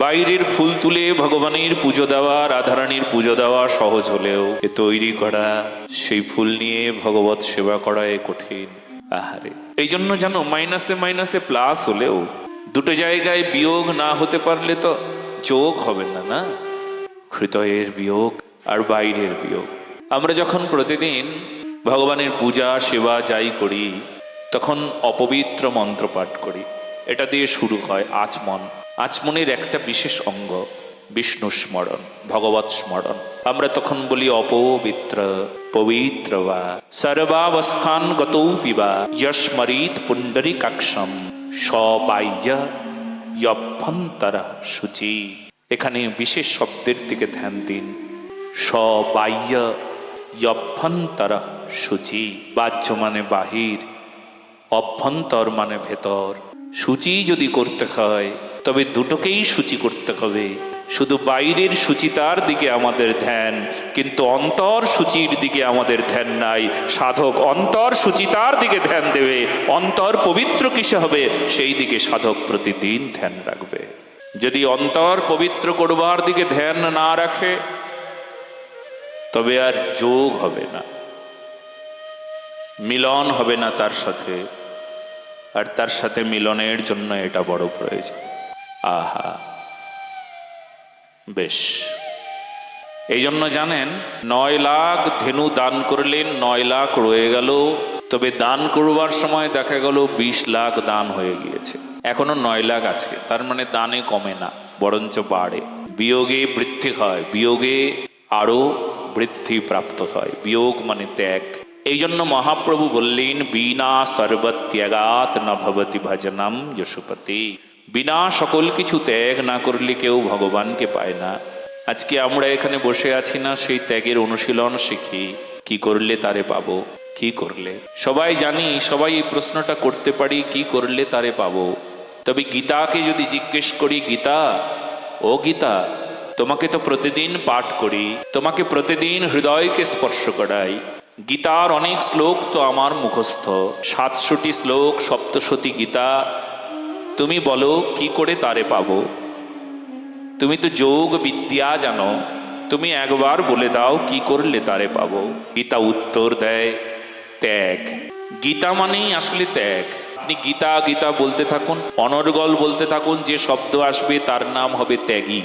বাইরের ফুল তুলে ভগবানের পুজো দেওয়া, রাধারানীর পুজো দেওয়া সহজ হলেও এ তৈরি করা, সেই ফুল নিয়ে ভগবত সেবা করা এ কঠিন। আহারে, এই জন্য জানো মাইনাসে মাইনাসে প্লাস হলেও দুটো জায়গায় বিয়োগ না হতে পারলে তো যোগ হবে না না? হৃদয়ের বিয়োগ আর বাইরের বিয়োগ। আমরা যখন প্রতিদিন ভগবানের পূজা, সেবা যাই করি, তখন অপবিত্র মন্ত্র পাঠ করি। এটা দিয়ে শুরু হয় আচমন। আচমনের একটা বিশেষ অঙ্গ বিষ্ণু স্মরণ ভগবত স্মরণ। আমরা তখন বলি অপবিত্র, পবিত্র বা সর্বাবস্থান গতৌ পিবা যস্মরিত পুণ্ডরী কাক্ষম সবাইয় যভ্যন্তর সূচি এখানে বিশেষ শব্দের দিকে ধ্যান দিন। যভ্যন্তর সূচি বাহ্য মানে বাহির, অভ্যন্তর মানে ভেতর। সূচি যদি করতে হয় তবে দুটোকেই সূচি করতে হবে। শুধু বাইরের সূচিতার দিকে আমাদের ধ্যান, কিন্তু অন্তর সূচির দিকে আমাদের ধ্যান নাই। সাধক অন্তর সূচিতার দিকে ধ্যান দেবে। অন্তর পবিত্র কিসে হবে? সেই দিকে সাধক প্রতিদিন ধ্যান রাখবে। যদি অন্তর পবিত্র করবার দিকে ধ্যান না রাখে, তবে আর যোগ হবে না। মিলন হবে না তার সাথে। আর তার সাথে মিলনের জন্য এটা বড় প্রয়োজন। আহা। বেশ। এই জন্য জানেন, নয় লাখ ধেনু দান করলেন, নয় লাখ রয়ে গেল। তবে দান করবার সময় দেখা গেল বিশ লাখ দান হয়ে গিয়েছে। এখনও নয় লাখ আছে, তার মানে দানে কমে না, বরঞ্চ বাড়ে। বিয়োগে বৃদ্ধি হয়, বিয়োগে আরও বৃদ্ধি প্রাপ্ত হয়। বিয়োগ মানে ত্যাগ। এই জন্য মহাপ্রভু বললেন বিনা সর্বত্যাগাত না ভবতি ভজনম যশুপতি। বিনা সকল কিছু ত্যাগ না করলে কেউ ভগবানকে পায় না। আজকে আমরা এখানে বসে আছি না, সেই ত্যাগের অনুশীলন শিখি। কি করলে তারে পাবো? কি করলে? সবাই জানি, সবাই এই প্রশ্নটা করতে পারি, কি করলে তারে পাবো? তবে গীতাকে যদি জিজ্ঞেস করি, গীতা, ও গীতা, তোমাকে তো প্রতিদিন পাঠ করি, তোমাকে প্রতিদিন হৃদয়কে স্পর্শ করাই। গীতার অনেক শ্লোক তো আমার মুখস্থ। সাতশোটি শ্লোক সপ্তশতী গীতা তুমি বলো কি করে তারে পাবো তুমি তো যোগ বিদ্যা জানো তুমি একবার বলে দাও কি করলে তারে পাবো গীতা উত্তর দেয় ত্যাগ গীতা মানেই আসলে ত্যাগ আপনি গীতা গীতা বলতে থাকুন অনর্গল বলতে থাকুন যে শব্দ আসবে তার নাম হবে ত্যাগী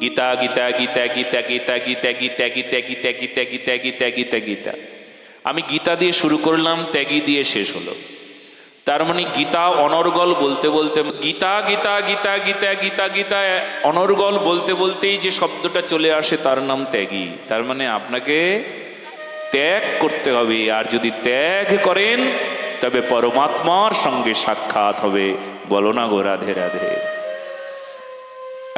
গীতা গীতা গীতা গীতা গীতা গীতা গীতা গীতা গীতা গীতা গীতা গীতা গীতা গীতা আমি গীতা দিয়ে শুরু করলাম ত্যাগী দিয়ে শেষ হলো তার মানে গীতা অনর্গল বলতে বলতে, গীতা গীতা গীতা গীতা গীতা গীতা, অনর্গল বলতে বলতেই যে শব্দটা চলে আসে তার নাম ত্যাগী। তার মানে আপনাকে ত্যাগ করতে হবে, আর যদি ত্যাগ করেন তবে পরমাত্মার সঙ্গে সাক্ষাৎ হবে। বলো না গো রাধে রাধে।